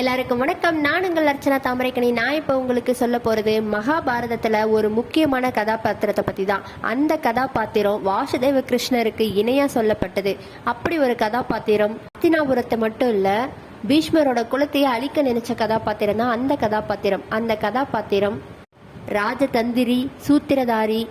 எல்லாருக்கும் வணக்கம். நான் உங்கள் அர்ச்சனா தாமரைக்கணி நான் இப்போ உங்களுக்கு சொல்ல போகிறது மகாபாரதத்தில் ஒரு முக்கியமான கதாபாத்திரத்தை பற்றி தான் அந்த கதாபாத்திரம் வாசுதேவ கிருஷ்ணருக்கு இணையாக சொல்லப்பட்டது. அப்படி ஒரு கதாபாத்திரம் அத்தினாபுரத்தை மட்டும் இல்லை பீஷ்மரோட குலத்தையே அழிக்க நினைச்ச கதாபாத்திரம் தான் அந்த கதாபாத்திரம். அந்த கதாபாத்திரம் ராஜதந்திரி சூத்திரதாரி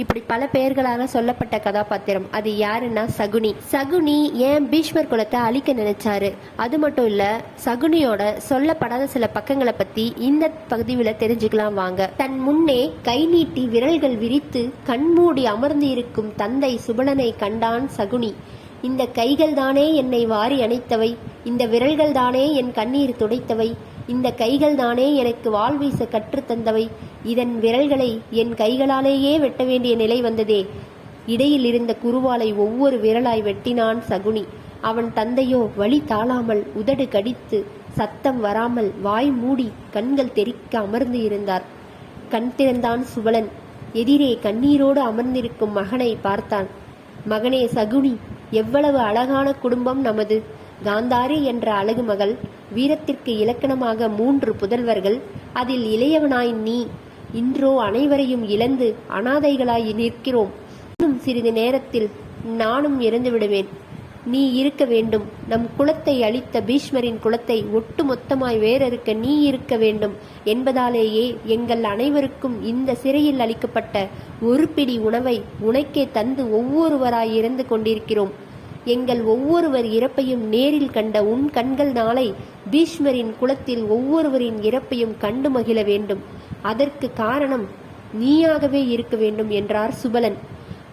இப்படி பல பெயர்களால சொல்லப்பட்ட கதாபாத்திரம். அது யாருன்னா சகுனி. சகுனி ஏன் பீஷ்மர் குலத்தை அழிக்க நினைச்சாரு? அது மட்டும் இல்ல சகுனியோட சொல்லப்படாத சில பக்கங்களை பத்தி இந்த பகுதியில் தெரிஞ்சுக்கலாம் வாங்க. தன் முன்னே கை நீட்டி விரல்கள் விரித்து கண்மூடி அமர்ந்து இருக்கும் தந்தை சுபலனை கண்டான் சகுனி. இந்த கைகள் தானே என்னை வாரி அணைத்தவை. இந்த விரல்கள் தானே என் கண்ணீர் துடைத்தவை. இந்த கைகள் தானே எனக்கு வாள் வீச கற்றுத்தந்தவை இதன் விரல்களை என் கைகளாலேயே வெட்ட வேண்டிய நிலை வந்ததே. இடையில் இருந்த குருவாலை ஒவ்வொரு விரலாய் வெட்டினான் சகுனி. அவன் தந்தையோ வழி தாளாமல் உதடு கடித்து சத்தம் வராமல் வாய் மூடி கண்கள் தெறிக்க அமர்ந்து இருந்தார். கண் திறந்தான் சுவலன். எதிரே கண்ணீரோடு அமர்ந்திருக்கும் மகனை பார்த்தான். மகனே சகுனி எவ்வளவு அழகான குடும்பம் நமது. காந்தாரி என்ற அழகு மகள் வீரத்திற்கு இலக்கணமாக மூன்று புதல்வர்கள் அதில் இளையவனாய் நீ இன்றோ அனைவரையும் இழந்து அனாதைகளாய் நிற்கிறோம். இன்னும் சிறிது நேரத்தில் நானும் இறந்து விடுவேன். நீ இருக்க வேண்டும். நம் குலத்தை அழித்த பீஷ்மரின் குலத்தை ஒட்டு மொத்தமாய் வேறறுக்க நீ இருக்க வேண்டும் என்பதாலேயே எங்கள் அனைவருக்கும் இந்த சிறையில் அளிக்கப்பட்ட ஒரு பிடி உணவை உனக்கே தந்து ஒவ்வொருவராய் இறந்து கொண்டிருக்கிறோம். எங்கள் ஒவ்வொருவர் இறப்பையும் நேரில் கண்ட உன் கண்கள் நாளை பீஷ்மரின் குலத்தில் ஒவ்வொருவரின் இறப்பையும் கண்டு மகிழ வேண்டும். அதற்கு காரணம் நீயாகவே இருக்க வேண்டும் என்றார் சுபலன்.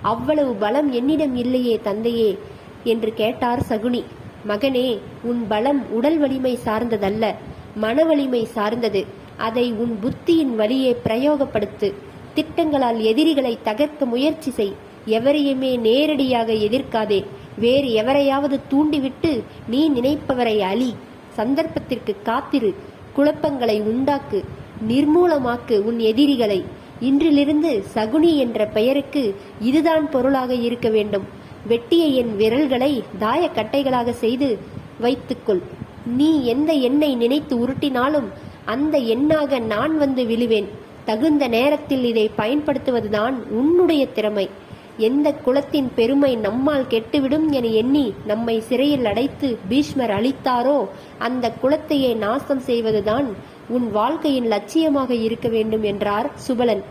அவ்வளவு பலம் என்னிடம் இல்லையே தந்தையே என்று கேட்டார் சகுனி. மகனே உன் பலம் உடல் வலிமை சார்ந்ததல்ல மன வலிமை சார்ந்தது. அதை உன் புத்தியின் வழியே பிரயோகப்படுத்து. திட்டங்களால் எதிரிகளை தகர்க்க முயற்சி செய். எவரையுமே நேரடியாக எதிர்க்காதே. வேறு எவரையாவது தூண்டிவிட்டு நீ நினைப்பவரை அழி சந்தர்ப்பத்திற்கு காத்திரு குழப்பங்களை உண்டாக்கு நிர்மூலமாக்கு உன் எதிரிகளை. இன்றிலிருந்து சகுனி என்ற பெயருக்கு இதுதான் பொருளாக இருக்க வேண்டும். வெட்டிய என் விரல்களை தாயக்கட்டைகளாக செய்து வைத்துக்கொள். நீ எந்த எண்ணை நினைத்து உருட்டினாலும் அந்த எண்ணாக நான் வந்து விழுவேன். தகுந்த நேரத்தில் இதை பயன்படுத்துவதுதான் உன்னுடைய திறமை. எந்த குலத்தின் பெருமை நம்மால் கெட்டுவிடும் என எண்ணி நம்மை சிறையில் அடைத்து பீஷ்மர் அளித்தாரோ அந்த குலத்தையே நாசம் செய்வதுதான் உன் வாழ்க்கையின் லட்சியமாக இருக்க வேண்டும் என்றார் சுபலன்.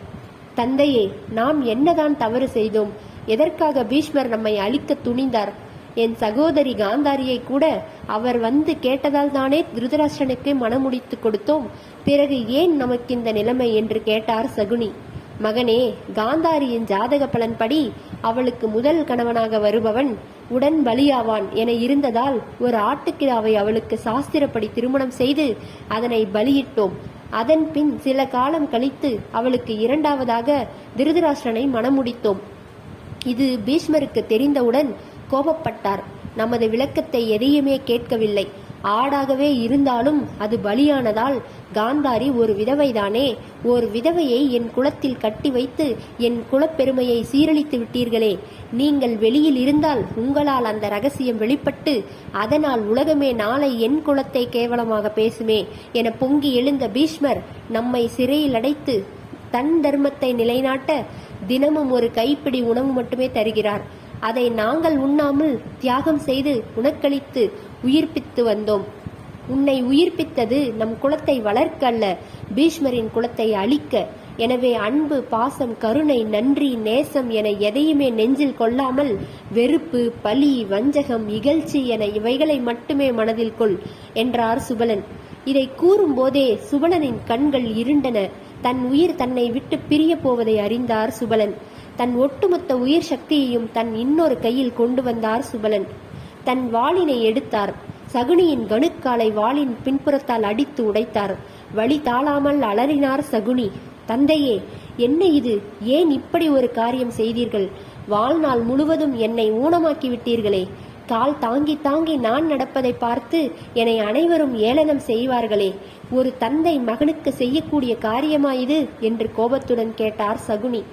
தந்தையே நாம் என்னதான் தவறு செய்தோம் எதற்காக பீஷ்மர் நம்மை அழிக்க துணிந்தார்? என் சகோதரி காந்தாரியை கூட அவர் வந்து கேட்டதால் தானே திருதராஷ்டனுக்கு மனமுடித்து கொடுத்தோம் பிறகு ஏன் நமக்கு இந்த நிலைமை என்று கேட்டார் சகுனி. மகனே காந்தாரியின் ஜாதக பலன்படி அவளுக்கு முதல் கணவனாக வருபவன் உடன் பலியாவான் என இருந்ததால் ஒரு ஆட்டுக்கிழாவை அவளுக்கு சாஸ்திரப்படி திருமணம் செய்து அதனை பலியிட்டோம். அதன் பின் சில காலம் கழித்து அவளுக்கு இரண்டாவதாக திருதராஷ்டிரனை மணமுடித்தோம். இது பீஷ்மருக்கு தெரிந்தவுடன் கோபப்பட்டார். நமது விளக்கத்தை எதையுமே கேட்கவில்லை. ஆடாகவே இருந்தாலும் அது பலியானதால் காந்தாரி ஒரு விதவைதானே? ஒரு விதவையை என் குலத்தில் கட்டி வைத்து என் குலப்பெருமையை சீரழித்து விட்டீர்களே. நீங்கள் வெளியில் இருந்தால் உங்களால் அந்த ரகசியம் வெளிப்பட்டு அதனால் உலகமே நாளை என் குலத்தை கேவலமாக பேசுமே என பொங்கி எழுந்த பீஷ்மர் நம்மை சிறையில் அடைத்து தன் தர்மத்தை நிலைநாட்ட தினமும் ஒரு கைப்பிடி உணவு மட்டுமே தருகிறார். அதை நாங்கள் உண்ணாமல் தியாகம் செய்து உனக்களித்து உயிர்ப்பித்து வந்தோம். உன்னை உயிர்ப்பித்தது நம் குலத்தை வளர்க்க அல்ல பீஷ்மரின் குலத்தை அழிக்க. எனவே அன்பு பாசம் கருணை நன்றி நேசம் என எதையுமே நெஞ்சில் கொள்ளாமல் வெறுப்பு பலி வஞ்சகம் இகழ்ச்சி என இவைகளை மட்டுமே மனதில் கொள் என்றார் சுபலன். இதை கூறும்போதே சுபலனின் கண்கள் இருண்டன. தன் உயிர் தன்னை விட்டு பிரிய போவதை அறிந்தார் சுபலன். தன் ஒட்டுமொத்த உயிர் சக்தியையும் தன் இன்னொரு கையில் கொண்டு வந்தார் சுபலன். தன் வாளினை எடுத்தார். சகுனியின் கணுக்காலை வாளின் பின்புறத்தால் அடித்து உடைத்தார். வழி தாளாமல் அலறினார் சகுனி. தந்தையே என்ன இது? ஏன் இப்படி ஒரு காரியம் செய்தீர்கள்? வாழ்நாள் முழுவதும் என்னை ஊனமாக்கி விட்டீர்களே கால் தாங்கி தாங்கி நான் நடப்பதை பார்த்து என்னை அனைவரும் ஏளனம் செய்வார்களே. ஒரு தந்தை மகனுக்கு செய்யக்கூடிய காரியமா இது? என்று கோபத்துடன் கேட்டார் சகுனி.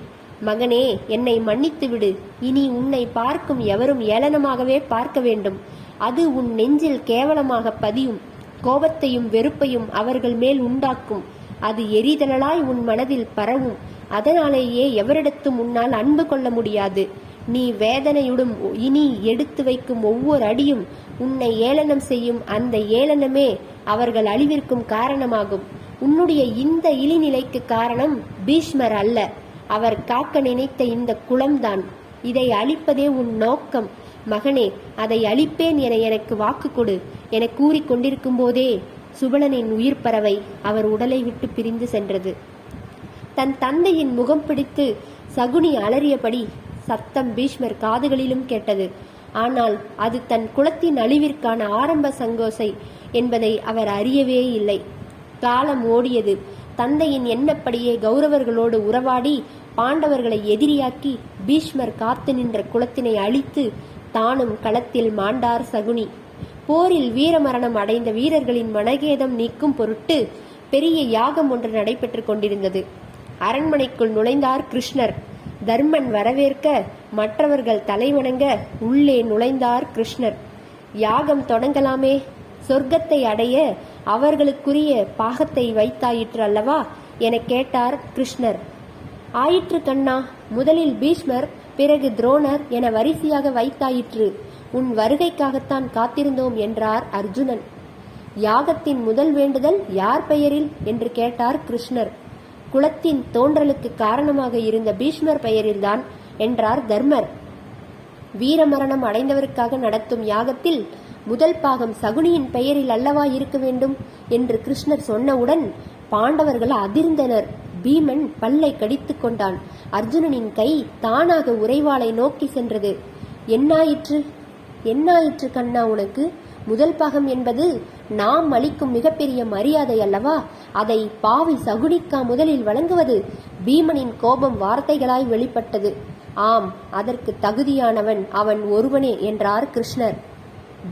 மகனே என்னை மன்னித்து விடு. இனி உன்னை பார்க்கும் எவரும் ஏளனமாகவே பார்க்க வேண்டும். அது உன் நெஞ்சில் கேவலமாக பதியும். கோபத்தையும் வெறுப்பையும் அவர்கள் மேல் உண்டாக்கும். அது எரிதலாய் உன் மனதில் பரவும். அதனாலேயே எவரிடத்தும் உன்னால் அன்பு கொள்ள முடியாது. நீ வேதனையுடும் இனி எடுத்து வைக்கும் ஒவ்வொரு அடியும் உன்னை ஏளனம் செய்யும் அந்த ஏளனமே அவர்கள் அழிவிற்கும் காரணமாகும். உன்னுடைய இந்த இழிநிலைக்கு காரணம் பீஷ்மர் அல்ல. அவர் காக்க நினைத்த இந்த குளம்தான். இதை அழிப்பதே உன் நோக்கம். மகனே அதை அழிப்பேன் என எனக்கு வாக்கு கொடு. என கூறிக்கொண்டிருக்கும் போதே சுபலனின் உயிர் பறவை அவர் உடலை விட்டு பிரிந்து சென்றது. தன் தந்தையின் முகம் பிடித்து சகுனி அலறியபடி சத்தம் பீஷ்மர் காதுகளிலும் கேட்டது. ஆனால் அது தன் குலத்தின் அழிவிற்கான ஆரம்ப சங்கோசை என்பதை அவர் அறியவே இல்லை. காலம் ஓடியது. தந்தையின் எண்ணப்படியே கௌரவர்களோடு உறவாடி பாண்டவர்களை எதிரியாக்கி பீஷ்மர் காத்து நின்ற குலத்தினை அழித்து தானும் களத்தில் மாண்டார் சகுனி. போரில் வீரமரணம் அடைந்த வீரர்களின் மனகேதம் நீக்கும் பொருட்டு பெரிய யாகம் ஒன்று நடைபெற்றுக் கொண்டிருந்தது. அரண்மனைக்குள் நுழைந்தார் கிருஷ்ணர். தர்மன் வரவேற்க மற்றவர்கள் தலைவணங்க உள்ளே நுழைந்தார் கிருஷ்ணர். யாகம் தொடங்கலாமே. சொர்க்கத்தை அடைய அவர்களுக்குரிய பாகத்தை வைத்தாயிற்று அல்லவா? என கேட்டார் கிருஷ்ணர். ஆயிற்று கண்ணா முதலில் பீஷ்மர் பிறகு துரோணர் என வரிசையாக வைத்தாயிற்று. உன் வருகைக்காகத்தான் காத்திருந்தோம் என்றார் அர்ஜுனன். யாகத்தின் முதல் வேண்டுதல் யார் பெயரில்? என்று கேட்டார் கிருஷ்ணர். குலத்தின் தோன்றலுக்கு காரணமாக இருந்த பீஷ்மர் பெயரில்தான் என்றார் தர்மர். வீரமரணம் அடைந்தவருக்காக நடத்தும் யாகத்தில் முதல் பாகம் சகுனியின் பெயரில் அல்லவா இருக்க வேண்டும் என்று கிருஷ்ணர் சொன்னவுடன் பாண்டவர்கள் அதிர்ந்தனர். பீமன் பல்லை கடித்து கொண்டான். அர்ஜுனனின் கை தானாக உறைவாளை நோக்கி சென்றது. என்னாயிற்று? என்னாயிற்று கண்ணா உனக்கு? முதல் பாகம் என்பது நாம் அளிக்கும் மிகப்பெரிய மரியாதை அல்லவா? அதை பாவி சகுனிக்கா முதலில் வழங்குவது? பீமனின் கோபம் வார்த்தைகளாய் வெளிப்பட்டது. ஆம் அதற்கு தகுதியானவன் அவன் ஒருவனே என்றார் கிருஷ்ணர்.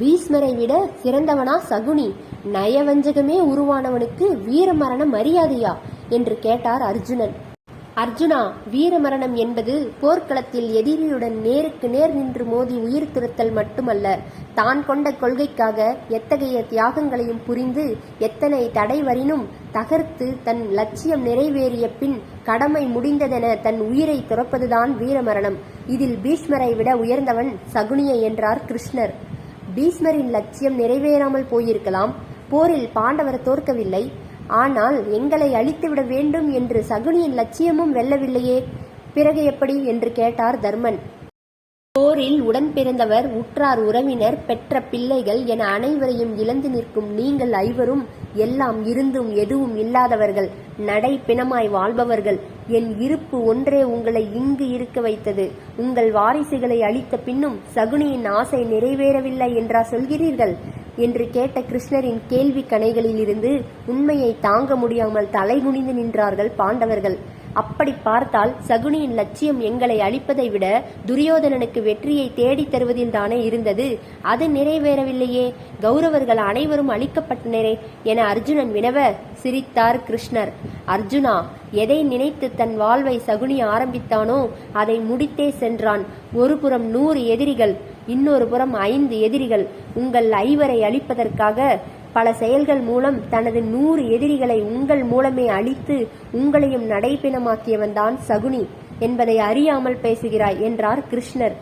பீஸ்மரை விட சிறந்தவனா சகுனி. நயவஞ்சகமே உருவானவனுக்கு வீரமரண மரியாதையா? என்று கேட்டார் அர்ஜுனன். அர்ஜுனா வீரமரணம் என்பது போர்க்களத்தில் எதிரியுடன் நேருக்கு நேர் நின்று மோதி உயிர் துரத்தல் மட்டுமல்ல தான் கொண்ட கொள்கைக்காக எத்தகைய தியாகங்களையும் புரிந்து எத்தனை தடைவரினும் தகர்த்து தன் லட்சியம் நிறைவேறிய பின் கடமை முடிந்ததென தன் உயிரை துறப்பதுதான் வீரமரணம். இதில் பீஷ்மரை விட உயர்ந்தவன் சகுனியை என்றார் கிருஷ்ணர். பீஷ்மரின் லட்சியம் நிறைவேறாமல் போயிருக்கலாம். போரில் பாண்டவர் தோற்கவில்லை. ஆனால் எங்களை அழித்துவிட வேண்டும் என்று சகுனியின் லட்சியமும் வெல்லவில்லையே. பிறகு எப்படி? என்று கேட்டார் தர்மன். போரில் உடன் பிறந்தவர் உற்றார் உறவினர் பெற்ற பிள்ளைகள் என அனைவரையும் இழந்து நிற்கும் நீங்கள் ஐவரும் எல்லாம் இருந்தும் எதுவும் இல்லாதவர்கள் நடை பிணமாய் வாழ்பவர்கள். என் இருப்பு ஒன்றே உங்களை இங்கு இருக்க வைத்தது. உங்கள் வாரிசுகளை அழித்த பின்னும் சகுனியின் ஆசை நிறைவேறவில்லை என்றா சொல்கிறீர்கள்? என்று கேட்ட கிருஷ்ணரின் கேள்வி கணைகளிலிருந்து உண்மையை தாங்க முடியாமல் தலைகுனிந்து நின்றார்கள் பாண்டவர்கள். அப்படி பார்த்தால் சகுனியின் லட்சியம் எங்களை அழிப்பதை விட துரியோதனனுக்கு வெற்றியை தேடித் தருவதில் தானே இருந்தது. அது நிறைவேறவில்லையே. கௌரவர்கள் அனைவரும் அழிக்கப்பட்டனரே என அர்ஜுனன் வினவ சிரித்தார் கிருஷ்ணர். அர்ஜுனா எதை நினைத்து தன் வாழ்வை சகுனி ஆரம்பித்தானோ அதை முடித்தே சென்றான். ஒரு புறம் நூறு எதிரிகள் இன்னொரு புறம் ஐந்து எதிரிகள். உங்கள் ஐவரை அழிப்பதற்காக பல செயல்கள் மூலம் தனது நூறு எதிரிகளை உங்கள் மூலமே அழித்து உங்களையும் நடைப்பிணமாக்கியவன்தான் சகுனி என்பதை அறியாமல் பேசுகிறாய் என்றார் கிருஷ்ணர்.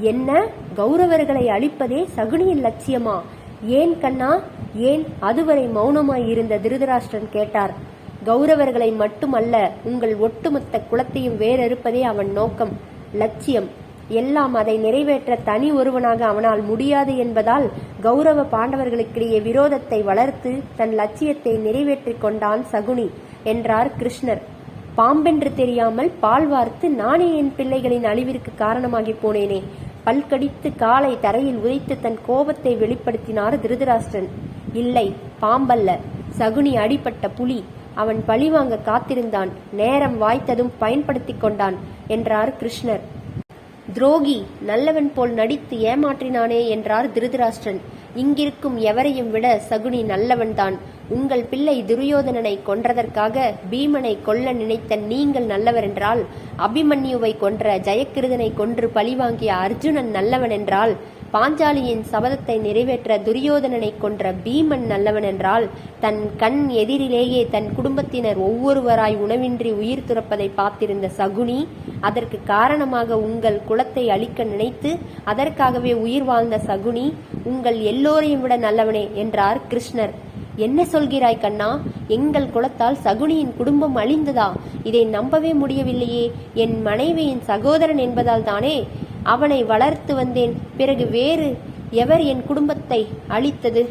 என்ன? கௌரவர்களை அழிப்பதே சகுனியின் லட்சியமா? ஏன் கண்ணா? ஏன் அதுவரை மௌனமாய் இருந்த திருதராஷ்டிரன் கேட்டார். கௌரவர்களை மட்டுமல்ல உங்கள் ஒட்டுமொத்த குலத்தையும் வேறறுப்பதே அவன் நோக்கம். லட்சியம். எல்லாம் அதை நிறைவேற்ற தனி ஒருவனாக அவனால் முடியாது என்பதால் கௌரவ பாண்டவர்களுக்கிடையே விரோதத்தை வளர்த்து தன் லட்சியத்தை நிறைவேற்றிக் கொண்டான் சகுனி என்றார் கிருஷ்ணர். பாம்பென்று தெரியாமல் பால் வார்த்து நானே என் பிள்ளைகளின் அழிவிற்கு காரணமாகி போனேனே. பல்கடித்து காலை தரையில் உதைத்து தன் கோபத்தை வெளிப்படுத்தினார் திருதராஷ்டிரன். இல்லை பாம்பல்ல. சகுனி அடிப்பட்ட புலி. அவன் பழிவாங்க காத்திருந்தான். நேரம் வாய்த்ததும் பயன்படுத்திக் கொண்டான் என்றார் கிருஷ்ணர். துரோகி நல்லவன் போல் நடித்து ஏமாற்றினானே என்றார் திருதராஷ்டிரன். இங்கிருக்கும் எவரையும் விட சகுனி நல்லவன்தான். உங்கள் பிள்ளை துரியோதனனை கொன்றதற்காக பீமனை கொல்ல நினைத்த நீங்கள் நல்லவர் என்றால் அபிமன்யுவை கொன்ற ஜெயக்கிருதனை கொன்று பழிவாங்கிய அர்ஜுனன் நல்லவன் என்றால் பாஞ்சாலியின் சபதத்தை நிறைவேற்ற துரியோதனனை கொன்ற பீமன் நல்லவன் என்றால் தன் கண் எதிரிலேயே தன் குடும்பத்தினர் ஒவ்வொருவராய் உணவின்றி உயிர் துறப்பதை பார்த்திருந்த சகுனி அதற்கு காரணமாக உங்கள் குலத்தை அழிக்க நினைத்து அதற்காகவே உயிர் வாழ்ந்த சகுனி உங்கள் எல்லோரையும் விட நல்லவனே என்றார் கிருஷ்ணர். என்ன சொல்கிறாய் கண்ணா? எங்கள் குலத்தால் சகுனியின் குடும்பம் அழிந்ததா? இதை நம்பவே முடியவில்லையே. என் மனைவியின் சகோதரன் என்பதால் தானே அவனை வளர்த்து வந்தேன். பிறகு வேறு எவர் என் குடும்பத்தை அழித்தது?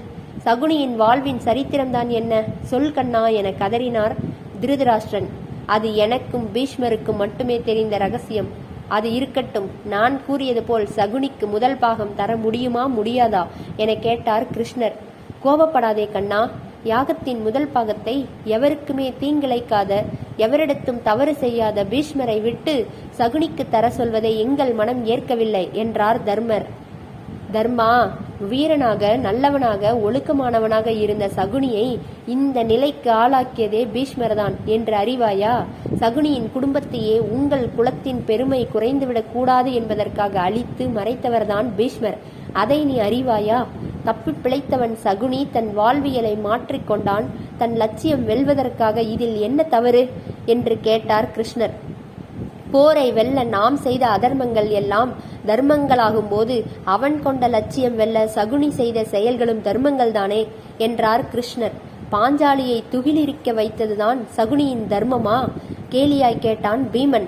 சகுனியின் வாழ்வின் சரித்திரம்தான் என்ன? சொல் கண்ணா என கதறினார் திருதராஷ்டிரன். அது எனக்கும் பீஷ்மருக்கும் மட்டுமே தெரிந்த ரகசியம். அது இருக்கட்டும். நான் கூறியது போல் சகுனிக்கு முதல் பாகம் தர முடியுமா முடியாதா என கேட்டார் கிருஷ்ணர். கோபப்படாதே கண்ணா. யாகத்தின் முதல் பாகத்தை எவருக்குமே தீங்கிழைக்காத எவரிடத்தும் தவறு செய்யாத பீஷ்மரை விட்டு சகுனிக்கு தர சொல்வதை எங்கள் மனம் ஏற்கவில்லை என்றார் தர்மர். தர்மா வீரனாக நல்லவனாக ஒழுக்கமானவனாக இருந்த சகுனியை இந்த நிலைக்கு ஆளாக்கியதே பீஷ்மர்தான் என்று அறிவாயா? சகுனியின் குடும்பத்தையே உங்கள் குலத்தின் பெருமை குறைந்துவிடக் கூடாது என்பதற்காக அழித்து மறைத்தவர்தான் பீஷ்மர். அதை நீ அறிவாயா? தப்பி பிழைத்தவன் சகுனி தன் வாழ்வியலை மாற்றிக்கொண்டான் தன் லட்சியம் வெல்வதற்காக இதில் என்ன தவறு? என்று கேட்டார் கிருஷ்ணர். போரை வெல்ல நாம் செய்த அதர்மங்கள் எல்லாம் தர்மங்களாகும் போது அவன் கொண்ட லட்சியம் வெல்ல சகுனி செய்த செயல்களும் தர்மங்கள் தானே? என்றார் கிருஷ்ணர். பாஞ்சாலியை துகிலிருக்க வைத்ததுதான் சகுனியின் தர்மமா? கேலியாய் கேட்டான் பீமன்.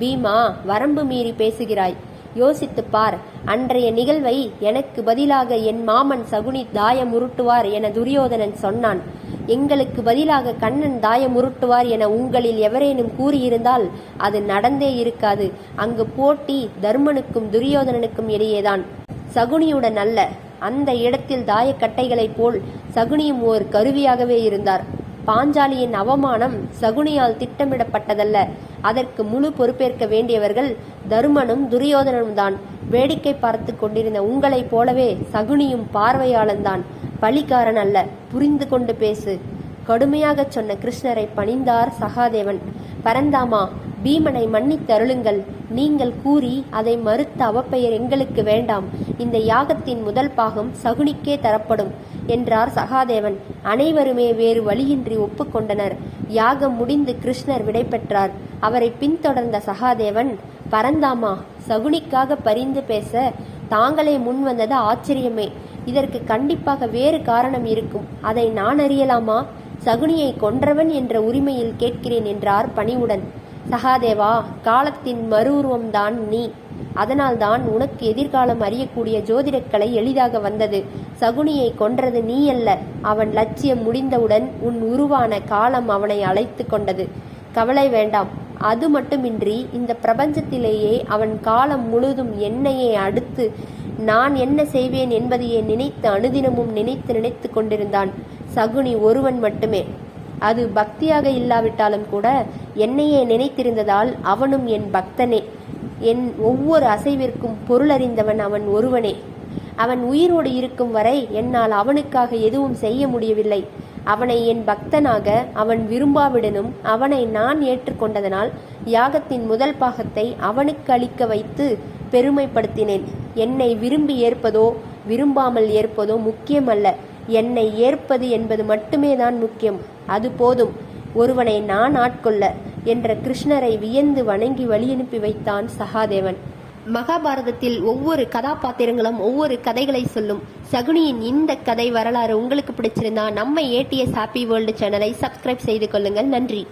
பீமா வரம்பு மீறி பேசுகிறாய். யோசித்துப் பார் அன்றைய நிகழ்வை எனக்கு பதிலாக என் மாமன் சகுனி தாயம் உருட்டுவார் என துரியோதனன் சொன்னான். எங்களுக்கு பதிலாக கண்ணன் தாயம் உருட்டுவார் என உங்களில் எவரேனும் கூறியிருந்தால் அது நடந்தே இருக்காது. அங்கு போட்டி தர்மனுக்கும் துரியோதனனுக்கும் இடையேதான். சகுனியுடன் அல்ல அந்த இடத்தில் தாயக்கட்டைகளைப் போல் சகுனியும் ஓர் கருவியாகவே இருந்தார். பாஞ்சாலியின் அவமானம் சகுனியால் திட்டமிடப்பட்டதல்ல. அதற்கு முழு பொறுப்பேற்க வேண்டியவர்கள் தருமனும் துரியோதனனும் தான். வேடிக்கை பார்த்து கொண்டிருந்த உங்களைப் போலவே சகுனியும் பார்வையாளன்தான் பலிகாரன் அல்ல புரிந்து கொண்டு பேசு. கடுமையாகச் சொன்ன கிருஷ்ணரை பணிந்தார் சகாதேவன். பரந்தாமா பீமனை மன்னித்தருளுங்கள். நீங்கள் கூறி அதை மறுத்த அவப்பெயர் எங்களுக்கு வேண்டாம். இந்த யாகத்தின் முதல் பாகம் சகுனிக்கே தரப்படும் என்றார் சகாதேவன். அனைவருமே வேறு வழியின்றி ஒப்புக்கொண்டனர். யாகம் முடிந்து கிருஷ்ணர் விடைபெற்றார் அவரை பின்தொடர்ந்த சகாதேவன் பரந்தாமா சகுனிக்காக பரிந்து பேச தாங்களே முன் வந்தது ஆச்சரியமே. இதற்கு கண்டிப்பாக வேறு காரணம் இருக்கும். அதை நான் அறியலாமா? சகுனியை கொன்றவன் என்ற உரிமையில் கேட்கிறேன் என்றார் பணிவுடன். சகாதேவா காலத்தின் மறுவுருவம்தான் நீ. அதனால்தான் உனக்கு எதிர்காலம் அறியக்கூடிய ஜோதிடக்கலை எளிதாக வந்தது. சகுனியை கொன்றது நீ அல்ல அவன் லட்சியம் முடிந்தவுடன் உன் உருவான காலம் அவனை அழைத்து கொண்டது. கவலை வேண்டாம். அது மட்டுமின்றி இந்த பிரபஞ்சத்திலேயே அவன் காலம் முழுதும் என்னையே அடுத்து நான் என்ன செய்வேன் என்பதையே நினைத்து அனுதினமும் நினைத்து நினைத்து கொண்டிருந்தான். சகுனி ஒருவன் மட்டுமே. அது பக்தியாக இல்லாவிட்டாலும் கூட என்னையே நினைத்திருந்ததால் அவனும் என் பக்தனே. என் ஒவ்வொரு அசைவிற்கும் பொருளறிந்தவன் அவன் ஒருவனே. அவன் உயிரோடு இருக்கும் வரை என்னால் அவனுக்காக எதுவும் செய்ய முடியவில்லை. அவனை என் பக்தனாக அவன் விரும்பாவிடனும் அவனை நான் ஏற்றுக்கொண்டதனால் யாகத்தின் முதல் பாகத்தை அவனுக்கு அளிக்க வைத்து பெருமைப்படுத்தினேன். என்னை விரும்பி ஏற்பதோ விரும்பாமல் ஏற்பதோ முக்கியமல்ல. என்னை ஏற்பது என்பது மட்டுமே தான் முக்கியம். அது போதும். ஒருவனை நான் ஆட்கொள்ள என்ற கிருஷ்ணரை வியந்து வணங்கி வழியனுப்பி வைத்தான் சகாதேவன். மகாபாரதத்தில் ஒவ்வொரு கதாபாத்திரங்களும் ஒவ்வொரு கதைகளை சொல்லும். சகுனியின் இந்த கதை வரலாறு உங்களுக்கு பிடிச்சிருந்தா நம்ம ஏடிஎஸ் ஹாப்பி வேர்ல்டு சேனலை சப்ஸ்கிரைப் செய்து கொள்ளுங்கள். நன்றி.